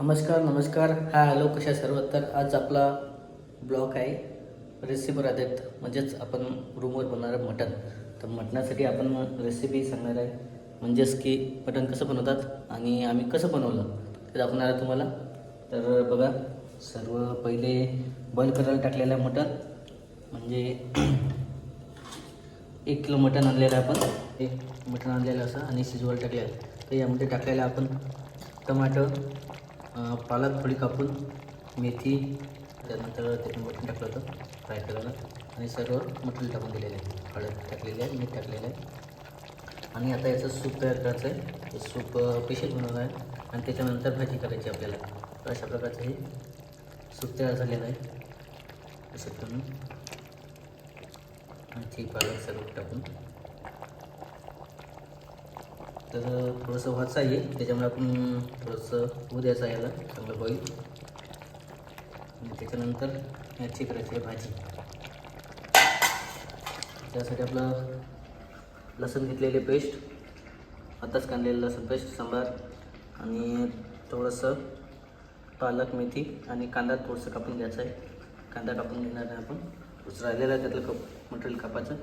नमस्कार नमस्कार. हा हॅलो कशा सर्व? तर आज आपला ब्लॉग आहे रेसिपी आधारित म्हणजेच आपण रूमवर बनणारं मटण. तर मटणासाठी आपण रेसिपी सांगणार आहे. म्हणजेच की मटण कसं बनवतात आणि आम्ही कसं बनवलं ते दाखवणार आहे तुम्हाला. तर बघा सर्व पहिले बॉईल करायला टाकलेलं आहे मटण. म्हणजे एक किलो मटण आणलेलं आहे आपण. एक मटण आणलेलं असं आणि शिजवायला टाकलेलं आहे. तर यामध्ये टाकलेलं आहे आपण टमाटर पालक थोडी कापून मेथी त्यानंतर त्यातून मटण टाकलं होतं फ्राय करायला. आणि सर्व मटण टाकून दिलेलं आहे. हळद टाकलेली आहे मीठ टाकलेलं आहे. आणि आता याचं सूप तयार करायचं आहे. ते सूप पेशल बनवलं आहे. आणि त्याच्यानंतर भाजी करायची आपल्याला. तर अशा प्रकारचं हे सूप तयार झालेलं आहे. असं तुम्ही ती पालक सर्व टाकून तर थोडंसं व्हायचं आहे त्याच्यामुळे आपण थोडंसं होऊ द्यायचं याला चांगलं बॉईल आणि त्याच्यानंतर याची करायची आहे भाजी. त्यासाठी आपलं लसूण घेतलेले पेस्ट आताच कांदलेलं लसूण पेस्ट सांबार आणि थोडंसं पालक मेथी आणि कांदा थोडंसं कापून घ्यायचं आहे. कांदा कापून घेणार आहे आपण. राहिलेलं आहे त्यातलं कप मटेरियल कापायचं.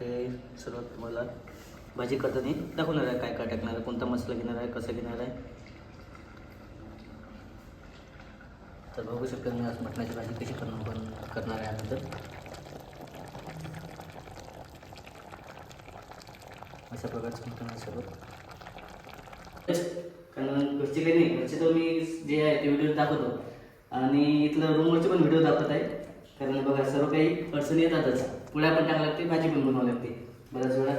ते सर्व तुम्हाला भाजी करताना दाखवणार आहे काय काय टाकणार आहे कोणता मसाला घेणार आहे कसं घेणार आहे. तर बघू शकता मी आज मटणाची भाजी कशी करणार बन करणार आहे यानंतर अशा प्रकारचं मटण सर्व. कारण घरचे काही नाही घरचे तर मी जे आहे ते व्हिडिओ दाखवतो. आणि इथलं रूमवरचे पण व्हिडिओ दाखवत आहे. कारण बघा सर्व काही अडचणी येतातच. पुढे पण टाकावं लागते भाजी पण बनवावी लागते. बऱ्याच वेळा.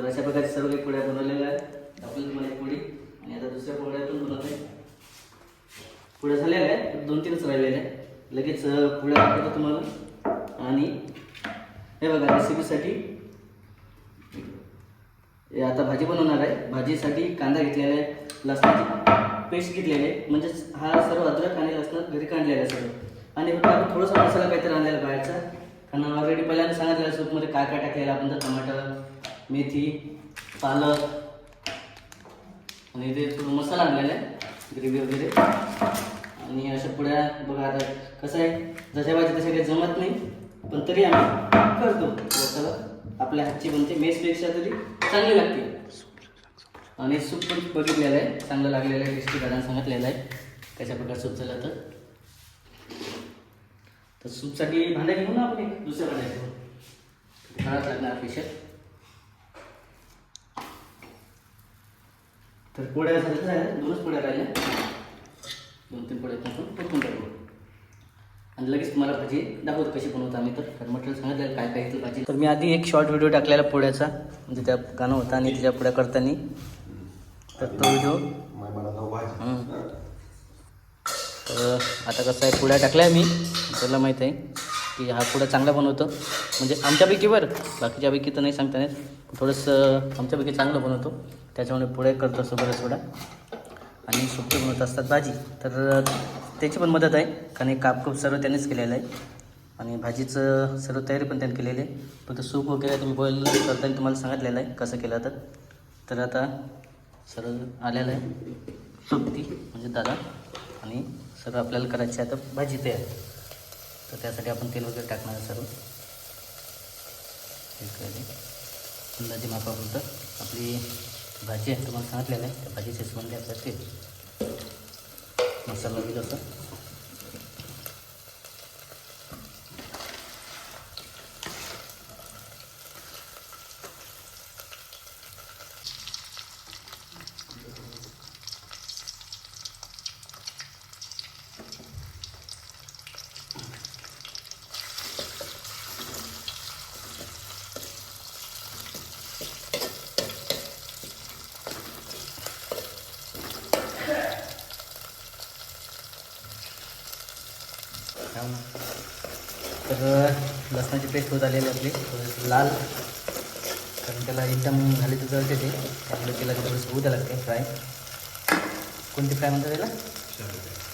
तर अशा प्रकारे सर्व काही पोळ्या बनवलेल्या आहेत. आपण तुम्हाला एक पोळी. आणि आता दुसऱ्या पोळ्यातून पण बनवत आहे पुढे झालेल्या आहेत. दोन तीनच राहिलेल्या आहे लगेच अं, दाखवतो तुम्हाला. आणि हे बघा रेसिपीसाठी आता भाजी बनवणार आहे. भाजीसाठी कांदा घेतलेला आहे. लसणाची पेस्ट घेतलेली आहे. म्हणजेच हा सर्व अद्रक आणि लसणात घरी काढलेला आहे सर्व. आणि फक्त आपण थोडासा मसाला काहीतरी आणलेला बाहेरचा. कारण ऑलरेडी पहिल्यांदा सांगितलेला सूपमध्ये काय काय टाकलेला आपण तर टमाटर मेथी पालक आणि ते थोडं मसाला आणलेला आहे ग्रेव्ही वगैरे. आणि अशा पुढ्या बघा आता कसं आहे जशा पाहिजे तशा काही जमत नाही पण तरी आम्ही करतो. चला आपल्या हातची बनते मेसपेक्षा तरी चांगली लागते. आणि सूप पण बघितलेलं आहे चांगलं लागलेलं आहे टेस्टी काढायला सांगितलेलं आहे. कशा प्रकारे सूप झालं तर. तर सूपसाठी भांड्या घेऊ ना आपण दुसऱ्या भांड्या घेऊ. लागणार पेशल तर पोळ्या झाल्या झाल्या दोनच पोळ्या राहिल्या दोन तीन पोळ्या टाकून परतून टाकू. आणि लगेच तुम्हाला भाजी दाखवत कशी बनवतो आम्ही तर. कारण मटेरियल सांगितलं काय काय येतं भाजी. तर मी आधी एक शॉर्ट व्हिडिओ टाकलेला पोळ्याचा म्हणजे त्या गाणं होता आणि त्याच्या पुढ्या करताना. तर तो व्हिडिओ तर आता कसं आहे पुड्या टाकल्या मी. त्याला माहीत आहे की हा पुढं चांगला बनवतो. म्हणजे आमच्यापैकी बरं बाकीच्यापैकी तर नाही सांगता येत. थोडंसं आमच्यापैकी चांगलं बनवतो. त्याच्यामुळे पुढे करतो असतो बरं थोडा. आणि सुट्टी बनवत असतात भाजी. तर त्याची पण मदत आहे कारण काप कापकूप सर्व त्यांनीच केलेलं आहे. आणि भाजीचं सर्व तयारी पण त्यांनी केलेली आहे. फक्त सूप वगैरे तुम्ही बॉईल करताना तुम्हाला सांगितलेलं आहे कसं केलं तर. तर आता सर्व आलेलं आहे. सुट्टी म्हणजे दादा. आणि सगळं आपल्याला करायची आहे आता भाजी तयार. तर त्यासाठी आपण तेल वगैरे टाकणार आहे सर्व. अंदाजे मापापुरतं. आपली भाजी आहे तुम्हाला सांगितलेलं आहे त्या भाजीचे हिशोबाने द्यायचं तेल मसाला बी असं तर लसणाची पेस्ट होत आलेली आपली. लाल. कारण त्याला एकदम झाली तर जळते ते. त्यामुळे त्याला थोडंसं होऊ द्यावं लागते फ्राय कोणती फ्राय म्हणतात त्याला?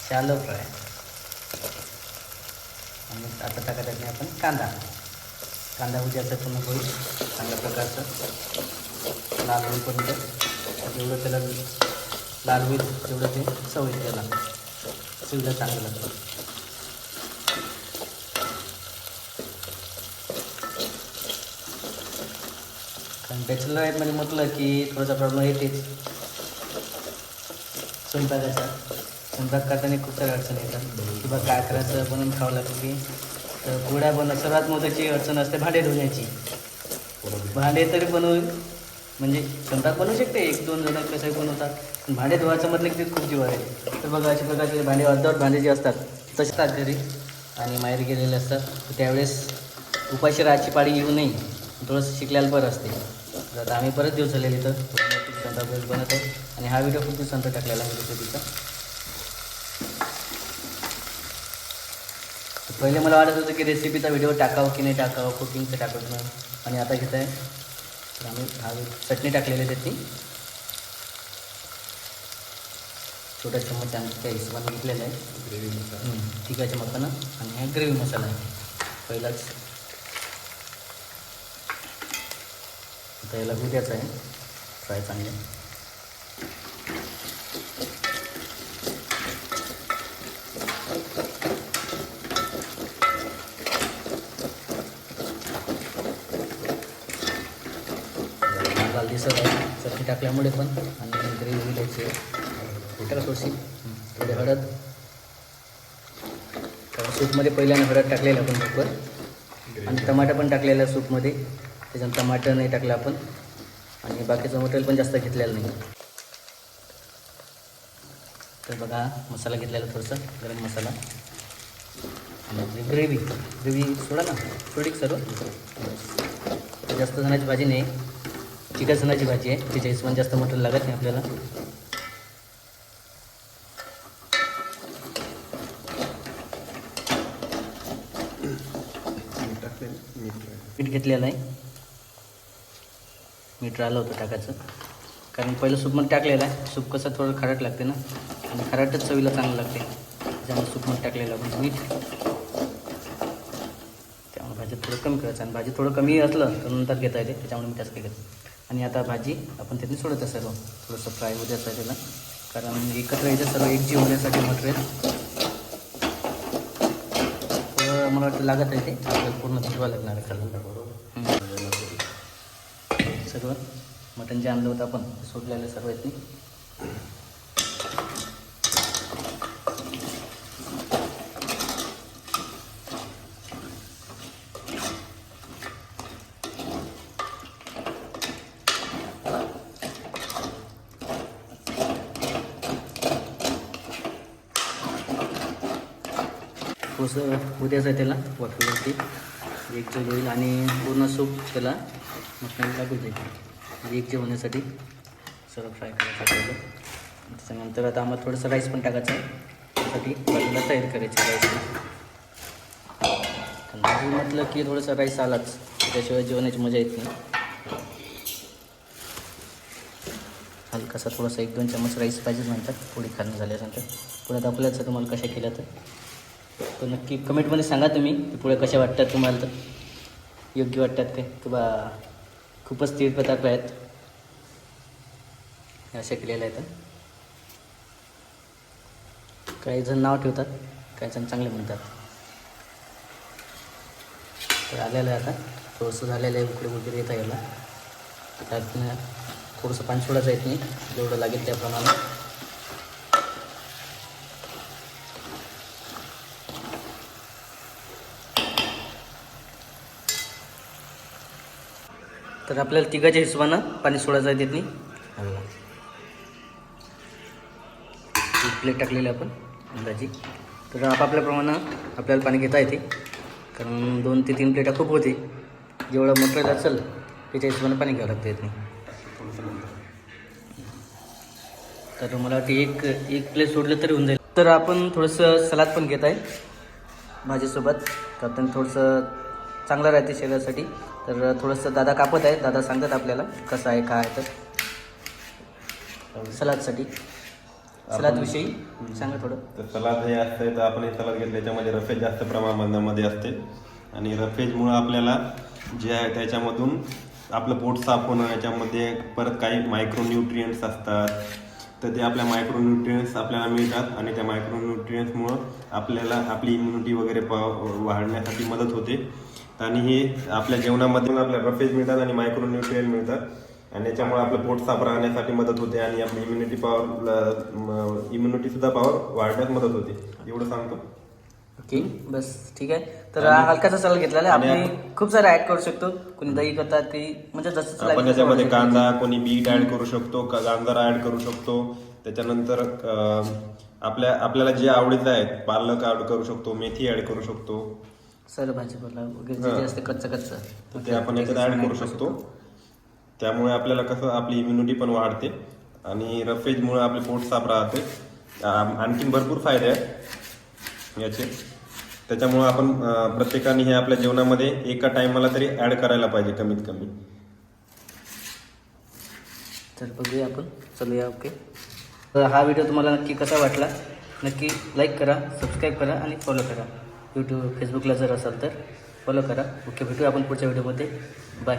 शॅलो फ्राय आणि आता टाकत आहे आपण कांदा. कांदा उद्याचं पूर्ण होईल. चांगल्या प्रकारचं. लाल होईपर्यंत. जेवढं त्याला लाल होईल तेवढं ते चव येईल त्याला. चवीला चांगलं लागतं. आणि बॅचलर आहेत म्हणजे म्हटलं की थोडासा प्रॉब्लेम येतेच. स्वयंपाकाचा. स्वयंपाक करताना खूप साऱ्या अडचणी येतात. किंवा काय करायचं बनवून खावं लागतं की. तर पोळ्या बनव सर्वात महत्त्वाची अडचण असते भांडे धुण्याची. भांडे तरी बनवू म्हणजे स्वयंपाक बनवू शकते. एक दोन जण कसंही बनवतात. पण भांडे धुवायचं म्हटलं की ते खूप जीवार आहे तर बघा अशा प्रकारचे भांडे अर्धवट भांडे जे असतात तसे असतात घरी. आणि माहेर गेलेले असतात. त्यावेळेस उपाशी राहायची पाळी येऊ नये. थोडंसं शिकल्याला बरं असते. तर आता आम्ही परत दिवस झालेले स्वयंपाक वगैरे बनत आहे. आणि हा व्हिडिओ खूप दिवसांचा टाकलेला आहे रेसिपीचा तर पहिले मला वाटत होतं की रेसिपीचा व्हिडिओ टाकावं की नाही टाकावं कुकिंगचं टाकत नाही. आणि आता घेत आहे. तर आम्ही हा चटणी टाकलेली आहे त्याची. छोटा चम्मच आम्ही त्या हिशोबाने घेतलेला आहे. ग्रेव्ही मसाला. हम्म, तिखा मसाला आणि हा ग्रेव्ही मसाला आहे. पहिलाच. आता याला होऊ द्यायचं आहे. फ्राय चांगले. लाल दिसत आहे. चटणी टाकल्यामुळे पण. आणि ग्रेव्ही द्यायची आहे. थोडीशी. थोडी हळद. कारण सूपमध्ये पहिल्याने हळद टाकलेलं आपण भरपूर आणि टमाटा पण टाकलेला सूपमध्ये. त्याच्यात टमाटर नाही टाकलं आपण. आणि बाकीचं मटेरियल पण जास्त घेतलेलं नाही. तर बघा मसाला घेतलेला थोडंसं गरम मसाला. आणि ग्रेव्ही. ग्रेव्ही सोडा ना थोडी सर्व. जास्त जणांची भाजी नाही. चिकन जणांची भाजी आहे. त्याच्या हिशोबाने जास्त मटेरियल लागत नाही आपल्याला. पीठ घेतलेलं आहे. मीठ राहिलं होतं टाकायचं. कारण पहिलं सूपमध्ये टाकलेलं आहे. सूप कसं थोडं खारट लागते ना. आणि खारटच चवीला चांगलं लागते. त्यामुळे सूपमध्ये टाकलेलं आपण मीठ. त्यामुळे भाजी थोडं कमी करायचं. आणि भाजी थोडं कमी असलं तर नंतर घेता येते. त्याच्यामुळे मी जास्त घेतो आणि आता भाजी आपण त्यातून सोडत सर्व. थोडंसं फ्राय होऊ द्यायचं त्याला. कारण एकत्र यायचं सर्व. एकजीव होण्यासाठी मटेरियल थोडं मला वाटतं लागत आहे ते. आपल्याला पूर्ण भिजवा लागणार आहे कारण सर्व मटण जे आणलं होतं आपण ते सोडलेलं सर्व येते थोडंसं उद्याचं आहे त्याला वाटवरती एक जे होईल आणि पूर्ण सूप त्याला मटणाला लागू दे. एक जेवण्यासाठी सर्व फ्राय करायचं आपल्याला. त्याच्यानंतर आता आम्हाला थोडंसं राईस पण टाकायचं आहे. त्यासाठी बाजूला तयार करायचं राईस भाजी म्हटलं की थोडंसं राईस आलाच. त्याशिवाय जेवणाची मजा येत नाही. हलकासा थोडासा एक दोन चम्मच राईस पाहिजे म्हणतात. पोळी खाणं झाल्यानंतर. पुढे दाखवल्याचं तुम्हाला कशा केल्या तर. तर नक्की कमेंटमध्ये सांगा तुम्ही की पुढे कशा वाटतात तुम्हाला तर. योग्य वाटतात काय? किंवा खूपच तीव्र पदार्थ आहेत हे अशा केलेल्या आहेत. काही जण नाव ठेवतात काही जण चांगले म्हणतात. तर आलेलं आहे आता. थोडंसं झालेलं आहे उकडे वगैरे येता यायला. त्यातनं थोडंसं पाणी सोडायचं येत नाही जेवढं लागेल त्याप्रमाणे. तर आपल्याला तिघाच्या हिशोबानं पाणी सोडायचं आहे त्यातनी एक प्लेट टाकलेली आपण अंदाजी. तर आपापल्याप्रमाणे आपल्याला पाणी घेता येते. कारण दोन ते तीन प्लेटा खूप होते. जेवढं मटेरियल असेल त्याच्या हिशोबाने पाणी घ्यावं लागतं यातनी तर मला वाटते एक एक प्लेट सोडलं तरी होऊन जाईल. तर आपण थोडंसं सलाद पण घेत आहे. भाजीसोबत. तर आपण थोडंसं चांगलं राहते शरीरासाठी. तर थोडंसं दादा कापत आहे दादा सांगतात आपल्याला कसं आहे काय आहे तर. सलादसाठी. सलादविषयी सांगा थोडं. तर सलाद हे असते तर आपण हे सलाद घेतलं त्याच्यामध्ये रफेज जास्त प्रमाणामध्ये असते. आणि रफेजमुळं आपल्याला जे आहे त्याच्यामधून आपलं पोट साफ होणं याच्यामध्ये परत काही मायक्रो न्यूट्रियंट्स असतात. तर ते आपल्या मायक्रोन्युट्रियन्स आपल्याला मिळतात आणि त्या मायक्रोन्युट्रियन्समुळं आपल्याला आपली इम्युनिटी वगैरे प वाढण्यासाठी मदत होते. आणि हे आपल्या जेवणामध्ये आपल्या रफेज मिळतात आणि मायक्रोन्युट्रियन मिळतात. आणि याच्यामुळे आपलं पोट साफ राहण्यासाठी मदत होते आणि आपली इम्युनिटी पॉवर इम्युनिटी सुद्धा पॉवर वाढण्यास मदत होते. एवढं सांगतो. ओके बस ठीक आहे. तर हलकाचा सलाद घेतलेला आपण खूप सारे ऍड करू शकतो. कोणी दही करतात ते म्हणजे जसं आपण लागेल याच्यामध्ये तसं वाढू कांदा कोणी बीट ऍड करू शकतो गाजर ऍड करू शकतो. त्याच्यानंतर आपल्या आपल्याला जे आवडीचं आहे पालक ऍड करू शकतो मेथी ऍड करू शकतो. सर भाजीपाला वगैरे जे. जे असते कच्चं तर कच्चं ते आपण याच्यात ऍड करू शकतो. त्यामुळे आपल्याला कसं आपली इम्युनिटी पण वाढते आणि रफेजमुळे आपले पोट साफ राहते. आम- आणखीन भरपूर फायदे आहेत याचे. त्याच्यामुळे आपण अं, प्रत्येकाने हे आपल्या जेवणामध्ये एका टायमाला तरी ऍड करायला पाहिजे कमीत कमी. तर बघूया आपण. चलूया ओके. तर हा व्हिडिओ तुम्हाला नक्की कसा वाटला नक्की लाईक करा सबस्क्राईब करा आणि फॉलो करा. यूट्यूब फेसबुकला जर असाल तर फॉलो करा. ओके भेटूया आपण पुढच्या व्हिडिओमध्ये बाय